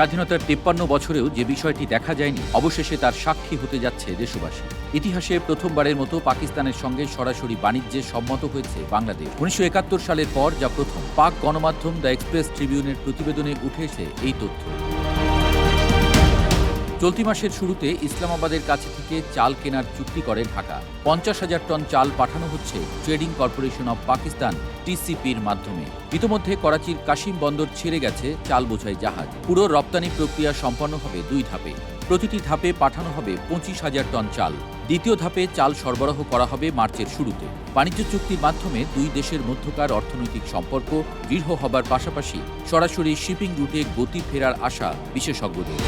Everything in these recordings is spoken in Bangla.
স্বাধীনতার তেপ্পান্ন বছরেও যে বিষয়টি দেখা যায়নি, অবশেষে তার সাক্ষী হতে যাচ্ছে দেশবাসী। ইতিহাসে প্রথমবারের মতো পাকিস্তানের সঙ্গে সরাসরি বাণিজ্যে সম্মত হয়েছে বাংলাদেশ। উনিশশো একাত্তর সালের পর যা প্রথম, পাক গণমাধ্যম দ্য এক্সপ্রেস ট্রিবিউনের প্রতিবেদনে উঠে এসে এই তথ্য। চলতি মাসের শুরুতে ইসলামাবাদের কাছে থেকে চাল কেনার চুক্তি করে ঢাকা। পঞ্চাশ হাজার টন চাল পাঠানো হচ্ছে ট্রেডিং কর্পোরেশন অব পাকিস্তান, টিসিপির মাধ্যমে। ইতোমধ্যে করাচির কাশিম বন্দর ছেড়ে গেছে চাল বোঝাই জাহাজ। পুরো রপ্তানি প্রক্রিয়া সম্পন্ন হবে দুই ধাপে। প্রতিটি ধাপে পাঠানো হবে পঁচিশ হাজার টন চাল। দ্বিতীয় ধাপে চাল সরবরাহ করা হবে মার্চের শুরুতে। বাণিজ্য চুক্তির মাধ্যমে দুই দেশের মধ্যকার অর্থনৈতিক সম্পর্ক দৃঢ় হবার পাশাপাশি সরাসরি শিপিং রুটে গতি ফেরার আশা বিশেষজ্ঞদের।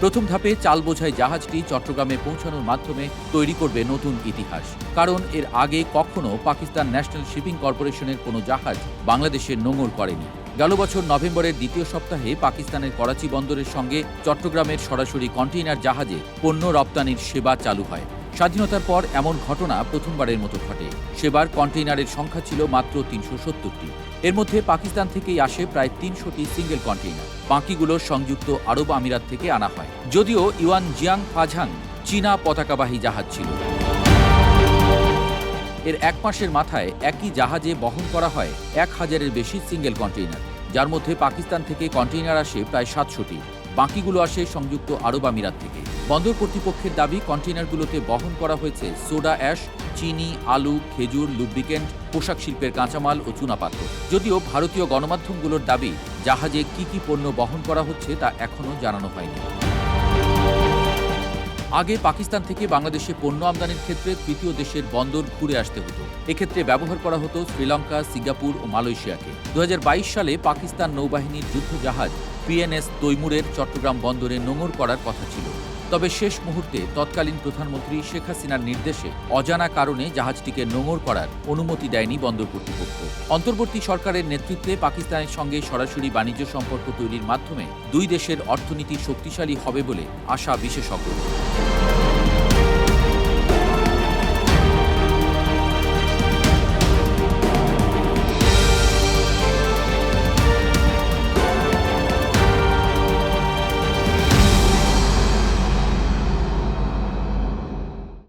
প্রথম ধাপে চাল বোঝাই জাহাজটি চট্টগ্রামে পৌঁছানোর মাধ্যমে তৈরি করবে নতুন ইতিহাস। কারণ এর আগে কখনো পাকিস্তান ন্যাশনাল শিপিং কর্পোরেশনের কোনো জাহাজ বাংলাদেশের নোঙর করেনি। গেল বছর নভেম্বরের দ্বিতীয় সপ্তাহে পাকিস্তানের করাচি বন্দরের সঙ্গে চট্টগ্রামের সরাসরি কন্টেইনার জাহাজে পণ্য রপ্তানির সেবা চালু হয়। স্বাধীনতার পর এমন ঘটনা প্রথমবারের মতো ঘটে। সেবার কন্টেইনারের সংখ্যা ছিল মাত্র তিনশো সত্তরটি। এর মধ্যে পাকিস্তান থেকেই আসে প্রায় তিনশোটি সিঙ্গেল কন্টেইনার। বাকিগুলো সংযুক্ত আরব আমিরাত থেকে আনা হয়। যদিও ইউয়ান জিয়াং ফাঝাং চীনা পতাকাবাহী জাহাজ ছিল। এর এক মাসের মাথায় একই জাহাজে বহন করা হয় এক হাজারের বেশি সিঙ্গেল কন্টেইনার, যার মধ্যে পাকিস্তান থেকে কন্টেইনার আসে প্রায় সাতশোটি। বাকিগুলো আসে সংযুক্ত আরব আমিরাত থেকে। বন্দর কর্তৃপক্ষের দাবি, কন্টেইনারগুলোতে বহন করা হয়েছে সোডা অ্যাশ, চিনি, আলু, খেজুর, লুব্রিকেন্ট, পোশাক শিল্পের কাঁচামাল ও চুনাপাত্র যদিও ভারতীয় গণমাধ্যমগুলোর দাবি, জাহাজে কি কি পণ্য বহন করা হচ্ছে তা এখনও জানানো হয়নি। আগে পাকিস্তান থেকে বাংলাদেশে পণ্য আমদানির ক্ষেত্রে তৃতীয় দেশের বন্দর ঘুরে আসতে হতো। এক্ষেত্রে ব্যবহার করা হতো শ্রীলঙ্কা, সিঙ্গাপুর ও মালয়েশিয়াকে। দু হাজার বাইশ সালে পাকিস্তান নৌবাহিনীর যুদ্ধ জাহাজ পিএনএস তৈমুরের চট্টগ্রাম বন্দরে নোঙর করার কথা ছিল। তবে শেষ মুহূর্তে তৎকালীন প্রধানমন্ত্রী শেখ হাসিনার নির্দেশে অজানা কারণে জাহাজটিকে নোঙর করার অনুমতি দেয়নি বন্দর কর্তৃপক্ষ। অন্তর্বর্তী সরকারের নেতৃত্বে পাকিস্তানের সঙ্গে সরাসরি বাণিজ্য সম্পর্ক তৈরির মাধ্যমে দুই দেশের অর্থনীতি শক্তিশালী হবে বলে আশা বিশেষজ্ঞদের